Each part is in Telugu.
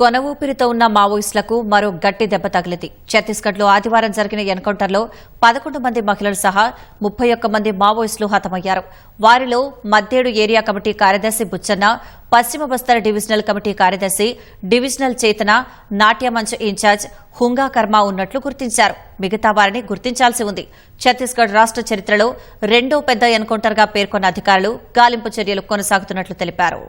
కొన ఊపిరితో ఉన్న మావోయిస్టులకు మరో గట్టి దెబ్బ తగిలింది. ఛత్తీస్గఢ్లో ఆదివారం జరిగిన ఎన్కౌంటర్లో పదకొండు మంది మహిళలు సహా ముప్పై ఒక్క మంది మావోయిస్టులు హతమయ్యారు. వారిలో మద్దేడు ఏరియా కమిటీ కార్యదర్శి బుచ్చన్న పశ్చిమ బస్తర్ డివిజనల్ కమిటీ కార్యదర్శి డివిజనల్ చేతన నాట్యమంచ్ ఇన్ఛార్జ్ హుంగా కర్మ ఉన్నట్లు గుర్తించారు. మిగతా వారిని గుర్తించాల్సి ఉంది. ఛత్తీస్గఢ్ రాష్ట్ర చరిత్రలో రెండో పెద్ద ఎన్కౌంటర్గా పేర్కొన్న అధికారులు గాలింపు చర్యలు కొనసాగుతున్నట్లు తెలిపారు.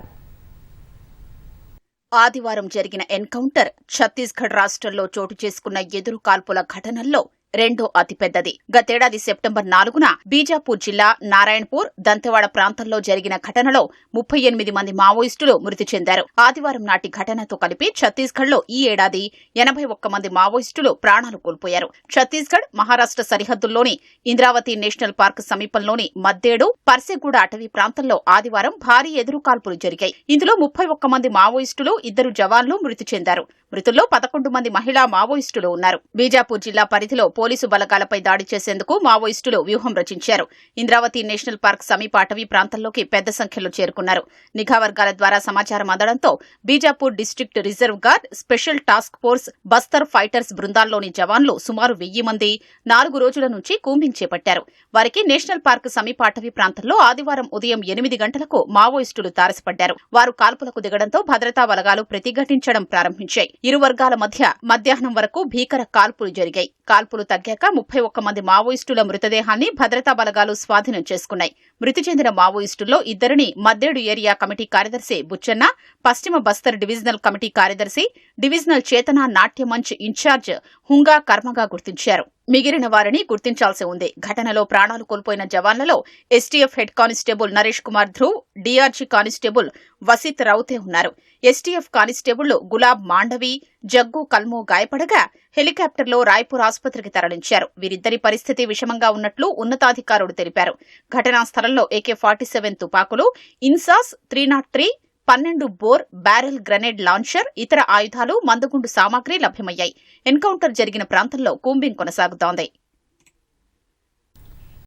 ఆదివారం జరిగిన ఎన్కౌంటర్ ఛత్తీస్గఢ్ రాష్ట్రంలో చోటు చేసుకున్న ఎదురు కాల్పుల ఘటనల్లో రెండో అతిపెద్దది. గతేడాది సెప్టెంబర్ నాలుగున బీజాపూర్ జిల్లా నారాయణపూర్ దంతెవాడ ప్రాంతంలో జరిగిన ఘటనలో ముప్పై ఎనిమిది మంది మావోయిస్టులు మృతి చెందారు. ఆదివారం నాటి ఘటనతో కలిపి ఛత్తీస్గఢ్లో ఈ ఏడాది ఎనభై ఒక్క మంది మావోయిస్టులు ప్రాణాలు కోల్పోయారు. ఛత్తీస్గఢ్ మహారాష్ట్ర సరిహద్దుల్లోని ఇంద్రావతి నేషనల్ పార్క్ సమీపంలోని మద్దేడు పర్సెగూడ అటవీ ప్రాంతంలో ఆదివారం భారీ ఎదురు కాల్పులు జరిగాయి. ఇందులో ముప్పై ఒక్క మంది మావోయిస్టులు ఇద్దరు జవాన్లు మృతి చెందారు. మృతుల్లో పదకొండు మంది మహిళా మావోయిస్టులు ఉన్నారు. బీజాపూర్ జిల్లా పరిధిలో పోలీసు బలగాలపై దాడి చేసేందుకు మావోయిస్టులు వ్యూహం రచించారు. ఇంద్రావతి నేషనల్ పార్క్ సమీప అటవీ ప్రాంతంలోకి పెద్ద సంఖ్యలో చేరుకున్నారు. నిఘా వర్గాల ద్వారా సమాచారం అందడంతో Bijapur district reserve guard special task force Bastar fighters బృందాల్లోని జవాన్లు సుమారు వెయ్యి మంది నాలుగు రోజుల నుంచి కూంబింగ్ చేపట్టారు. వారికి నేషనల్ పార్క్ సమీప అటవీ ప్రాంతంలో ఆదివారం ఉదయం ఎనిమిది గంటలకు మావోయిస్టులు తారసపడ్డారు. వారు కాల్పులకు దిగడంతో భద్రతా బలగాలు ప్రతిఘటించడం ప్రారంభించాయి. ఇరు వర్గాల మధ్య మధ్యాహ్నం వరకు భీకర కాల్పులు జరిగాయి. కాల్పులు తగ్గాక ముప్పై ఒక్క మంది మావోయిస్టుల మృతదేహాన్ని భద్రతా బలగాలు స్వాధీనం చేసుకున్నాయి. మృతి చెందిన మావోయిస్టుల్లో ఇద్దరిని మద్దేడు ఏరియా కమిటీ కార్యదర్శి బుచ్చన్న పశ్చిమ బస్తర్ డివిజనల్ కమిటీ కార్యదర్శి డివిజనల్ చేతన నాట్య మంచ్ ఇన్ఛార్జ్ హుంగా కర్మగా గుర్తించారు. మిగిలిన వారిని గుర్తించాల్సి ఉంది. ఘటనలో ప్రాణాలు కోల్పోయిన జవాన్లలో STF head constable Naresh Kumar Dhruv DRG constable Vasit Raute ఉన్నారు. ఎస్టీఎఫ్ కానిస్టేబుళ్ళు గులాబ్ మాండవి జగ్గు కల్మో గాయపడగా హెలికాప్టర్లో రాయ్పూర్ ఆసుపత్రికి తరలించారు. వీరిద్దరి పరిస్థితి విషమంగా ఉన్నట్లు ఉన్నతాధికారులు తెలిపారు. ఘటనా స్థలంలో ఏకే ఫార్టీ సెవెన్ తుపాకులు ఇన్సాస్ త్రీ నాట్ త్రీ పన్నెండు బోర్ బ్యారెల్ గ్రెనేడ్ లాంచర్ ఇతర ఆయుధాలు మందుగుండు సామాగ్రి లభ్యమయ్యాయి. ఎన్కౌంటర్ జరిగిన ప్రాంతంలో కూంబింగ్ కొనసాగుతోంది.